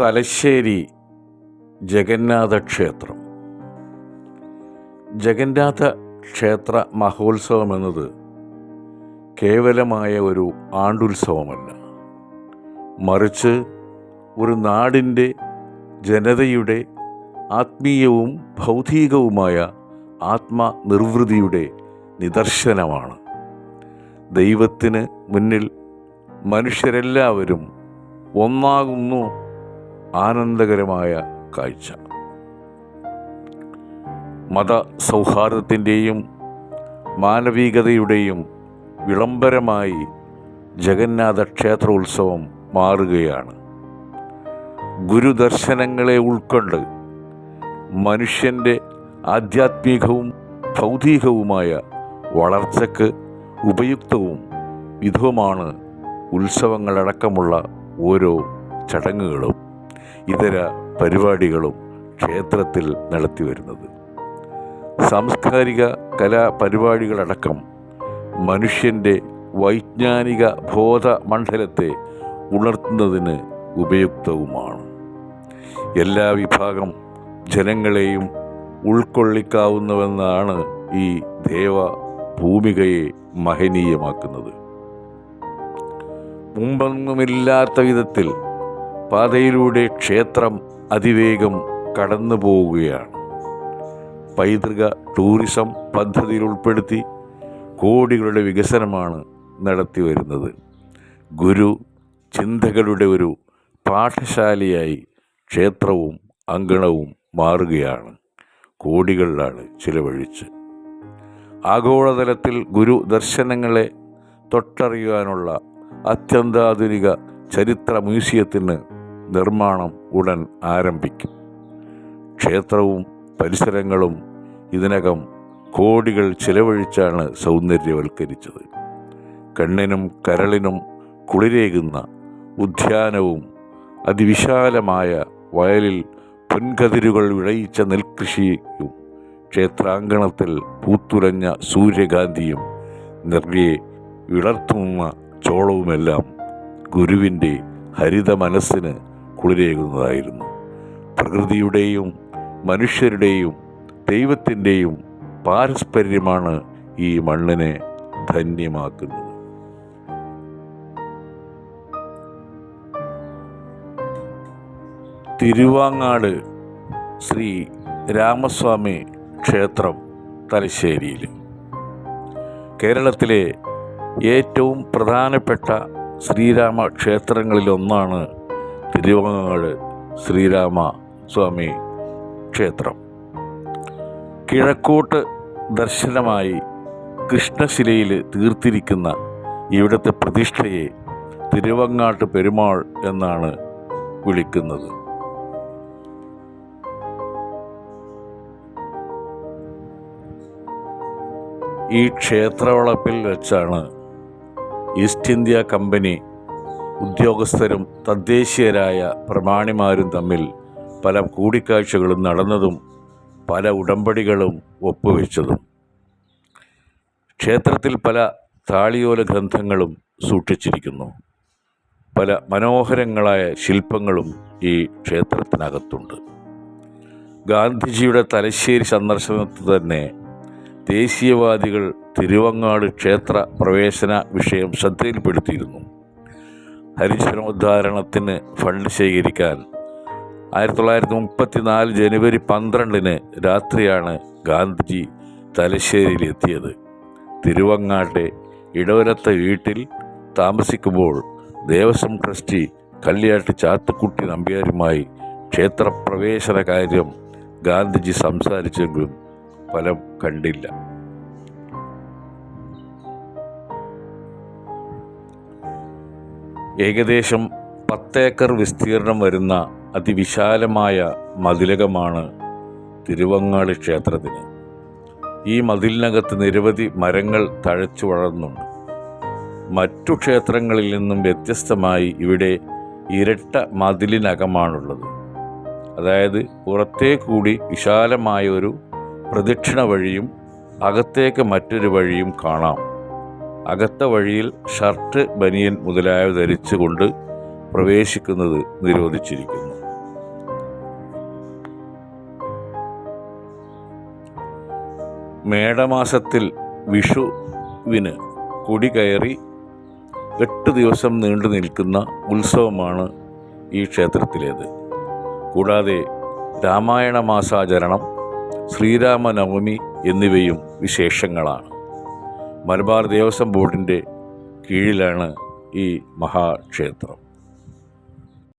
തലശ്ശേരി ജഗന്നാഥ ക്ഷേത്രം ജഗന്നാഥ ക്ഷേത്ര മഹോത്സവം എന്നത് കേവലമായ ഒരു ആണ്ടുത്സവമല്ല. മറിച്ച് ഒരു നാടിന്റെ ജനതയുടെ ആത്മീയവും ഭൗതികവുമായ ആത്മനിർവൃതിയുടെ നിദർശനമാണ്. ദൈവത്തിന് മുന്നിൽ മനുഷ്യരെല്ലാവരും ഒന്നാകുന്നു ആനന്ദകരമായ കാഴ്ച. മത സൗഹാർദ്ദത്തിന്റെയും മാനവികതയുടെയും വിളംബരമായി ജഗന്നാഥ ക്ഷേത്ര ഉത്സവം മാറുകയാണ്. ഗുരുദർശനങ്ങളെ ഉൾക്കൊണ്ട് മനുഷ്യന്റെ ആധ്യാത്മികവും ഭൗതികവുമായ വളർച്ചയ്ക്ക് ഉപയുക്തവും വിധവുമാണ് ഉത്സവങ്ങളടക്കമുള്ള ഓരോ ചടങ്ങുകളും. ഇതര പരിപാടികളും ക്ഷേത്രത്തിൽ നടത്തി വരുന്നത്. സാംസ്കാരിക കലാപരിപാടികളടക്കം മനുഷ്യന്റെ വൈജ്ഞാനിക ബോധമണ്ഡലത്തെ ഉണർത്തുന്നതിന് ഉപയുക്തവുമാണ്. എല്ലാ വിഭാഗം ജനങ്ങളെയും ഉൾക്കൊള്ളിക്കാവുന്നവെന്നാണ് ഈ ദേവ ഭൂമികയെ മഹനീയമാക്കുന്നത്. മുമ്പൊന്നുമില്ലാത്ത വിധത്തിൽ പാതയിലൂടെ ക്ഷേത്രം അതിവേഗം കടന്നു പോവുകയാണ് പൈതൃക ടൂറിസം പദ്ധതിയിൽ ഉൾപ്പെടുത്തി കോടികളുടെ വികസനമാണ് നടത്തി വരുന്നത്. ഗുരു ചിന്തകളുടെ ഒരു പാഠശാലയായി ക്ഷേത്രവും അങ്കണവും മാറുകയാണ് കോടികളിലാണ് ചിലവഴിച്ച്. ആഗോളതലത്തിൽ ഗുരു ദർശനങ്ങളെ തൊട്ടറിയുവാനുള്ള അത്യന്താധുനിക ചരിത്ര മ്യൂസിയത്തിന് നിർമ്മാണം ഉടൻ ആരംഭിക്കും. ക്ഷേത്രവും പരിസരങ്ങളും ഇതിനകം കോടികൾ ചിലവഴിച്ചാണ് സൗന്ദര്യവൽക്കരിച്ചത്. കണ്ണിനും കരളിനും കുളിരേകുന്ന ഉദ്യാനവും അതിവിശാലമായ വയലിൽ പൊൻകതിരുകൾ വിളയിച്ച നെൽകൃഷിയും ക്ഷേത്രാങ്കണത്തിൽ പൂത്തുലഞ്ഞ സൂര്യകാന്തിയും നിറയെ വിളർത്തുന്ന ചോളവുമെല്ലാം ഗുരുവിന്റെ ഹരിത മനസ്സിന് കുളിരേകുന്നതായിരുന്നു പ്രകൃതിയുടെയും മനുഷ്യരുടെയും ദൈവത്തിന്റെയും പാരസ്പര്യമാണ് ഈ മണ്ണിനെ ധന്യമാക്കുന്നത്. തിരുവാങ്ങാട് ശ്രീ രാമസ്വാമി ക്ഷേത്രം തലശ്ശേരിയിൽ. കേരളത്തിലെ ഏറ്റവും പ്രധാനപ്പെട്ട ശ്രീരാമ ക്ഷേത്രങ്ങളിലൊന്നാണ് തിരുവങ്ങാട് ശ്രീരാമ സ്വാമി ക്ഷേത്രം. കിഴക്കോട്ട് ദർശനമായി കൃഷ്ണശിലയിൽ തീർത്തിരിക്കുന്ന ഇവിടുത്തെ പ്രതിഷ്ഠയെ തിരുവങ്ങാട്ട് പെരുമാൾ എന്നാണ് വിളിക്കുന്നത്. ഈ ക്ഷേത്രവളപ്പിൽ വെച്ചാണ് ഈസ്റ്റ് ഇന്ത്യ കമ്പനി ഉദ്യോഗസ്ഥരും തദ്ദേശീയരായ പ്രമാണിമാരും തമ്മിൽ പല കൂടിക്കാഴ്ചകളും നടന്നതും പല ഉടമ്പടികളും ഒപ്പുവെച്ചതും. ക്ഷേത്രത്തിൽ പല താളിയോല ഗ്രന്ഥങ്ങളും സൂക്ഷിച്ചിരിക്കുന്നു. പല മനോഹരങ്ങളായ ശില്പങ്ങളും ഈ ക്ഷേത്രത്തിനകത്തുണ്ട്. ഗാന്ധിജിയുടെ തലശ്ശേരി സന്ദർശനത്തിൽ തന്നെ ദേശീയവാദികൾ തിരുവങ്ങാട് ക്ഷേത്ര പ്രവേശന വിഷയം ശ്രദ്ധയിൽപ്പെടുത്തിയിരുന്നു. ഹരിജനോദ്ധാരണത്തിന് ഫണ്ട് ശേഖരിക്കാൻ. ആയിരത്തി തൊള്ളായിരത്തി മുപ്പത്തിനാല് ജനുവരി പന്ത്രണ്ടിന് രാത്രിയാണ് ഗാന്ധിജി തലശ്ശേരിയിൽ എത്തിയത് തിരുവങ്ങാട്ടെ ഇടവരത്തെ വീട്ടിൽ താമസിക്കുമ്പോൾ ദേവസ്വം ട്രസ്റ്റി കല്യാട്ട് ചാത്തുക്കുട്ടി നമ്പ്യാരുമായി ക്ഷേത്രപ്രവേശന കാര്യം ഗാന്ധിജി സംസാരിച്ചെങ്കിലും ഫലം കണ്ടില്ല. ഏകദേശം പത്തേക്കർ വിസ്തീർണം വരുന്ന അതിവിശാലമായ മതിലകമാണ് തിരുവങ്ങാളി ക്ഷേത്രത്തിന്. ഈ മതിലിനകത്ത് നിരവധി മരങ്ങൾ തഴച്ചു വളർന്നുണ്ട്. മറ്റു ക്ഷേത്രങ്ങളിൽ നിന്നും വ്യത്യസ്തമായി ഇവിടെ ഇരട്ട മതിലിനകമാണുള്ളത്. അതായത് പുറത്തേ കൂടി വിശാലമായ ഒരു പ്രദക്ഷിണ വഴിയും അകത്തേക്ക് മറ്റൊരു വഴിയും കാണാം. അകത്ത വഴിയിൽ ഷർട്ട് ബനിയൻ മുതലായവ ധരിച്ചുകൊണ്ട് പ്രവേശിക്കുന്നത് നിരോധിച്ചിരിക്കുന്നു. മേടമാസത്തിൽ വിഷുവിന് കൊടികയറി എട്ട് ദിവസം നീണ്ടു നിൽക്കുന്ന ഉത്സവമാണ് ഈ ക്ഷേത്രത്തിലേത്. കൂടാതെ രാമായണ മാസാചരണം ശ്രീരാമനവമി എന്നിവയും വിശേഷങ്ങളാണ്. മലബാർ ദേവസ്വം ബോർഡിന്റെ കീഴിലാണ് ഈ മഹാക്ഷേത്രം.